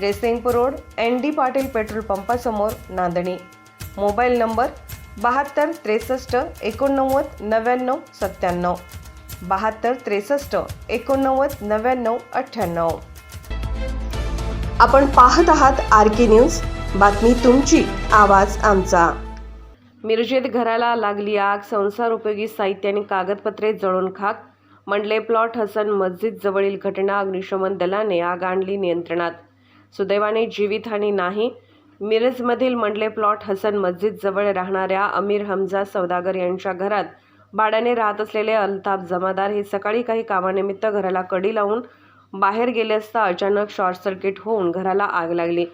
Jaysingpur road N D Patil petrol पंपासमोर Nandani. Mobile number बहात्तर त्रेसष्ट एकोणनव्वद नव्याण्णव सत्त्याण्णव. बहात्तर त्रेसष्ट एकोणनव्वद नव्याण्णव अठ्ठ्याण्णव. आपण पाहत आहात आर के न्यूज. बातमी तुमची आवाज आमचा. मिरजेत घराला लागली आग संसार उपयोगी साहित्य आणि कागदपत्रे जळून खाक. मंडले प्लॉट हसन मस्जिद जवळील घटना अग्निशमन दलाने आग आणली नियंत्रणात. सुदैवाने जीवितहानी नाही. मिरजमधील मंडले प्लॉट हसन मस्जिदजवळ राहणाऱ्या अमीर हमजा सौदागर यांच्या घरात भाड्याने राहत असलेले अल्ताफ जमादार हे सकाळी काही कामानिमित्त घराला कडी लावून बाहेर गेले असता अचानक शॉर्ट सर्किट होऊन घराला आग लागली.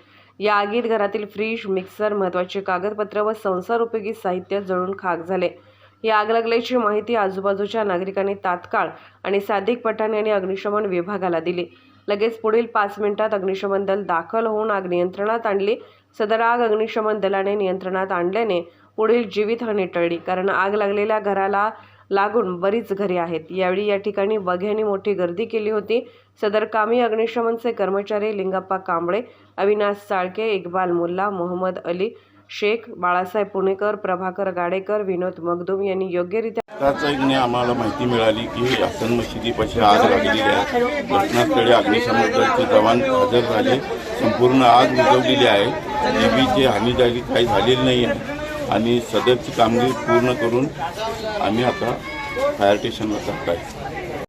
या आगीत घरातील फ्रीज मिक्सर महत्त्वाची कागदपत्र व संसार उपयोगी साहित्य जळून खाक झाले. या आग लागल्याची माहिती आजूबाजूच्या नागरिकांनी तात्काळ आणि सादिक पठाण यांनी अग्निशमन विभागाला दिली. लगेच पुढील पाच मिनिटात अग्निशमन दल दाखल होऊन आग नियंत्रणात आणली. सदर आग अग्निशमन दलाने नियंत्रणात आणल्याने पुढील जीवितहानी टळली कारण आग लागलेल्या घराला लागून बरीच घरे आहेत. यावेळी या ठिकाणी बघ्यांनी मोठी गर्दी केली होती. सदर कामी अग्निशमनचे कर्मचारी लिंगप्पा कांबळे अविनाश साळके इक्बाल मुल्ला मोहम्मद अली शेख बाळासाहेब पुणेकर प्रभाकर गाडेकर विनोद मगदुम यांनी योग्यरित्या आम्हाला माहिती मिळाली की हसन मशिदीपाशी आग लागलेली आहे. घटनास्थळी अग्निशमन दलचे जवान हजर झाले. संपूर्ण आग विझवलेली आहे. जीबीची हानी झाली काही झालेली नाही आहे. आणि सदरची कामगिरी पूर्ण करून आम्ही आता फायर स्टेशनला जात आहे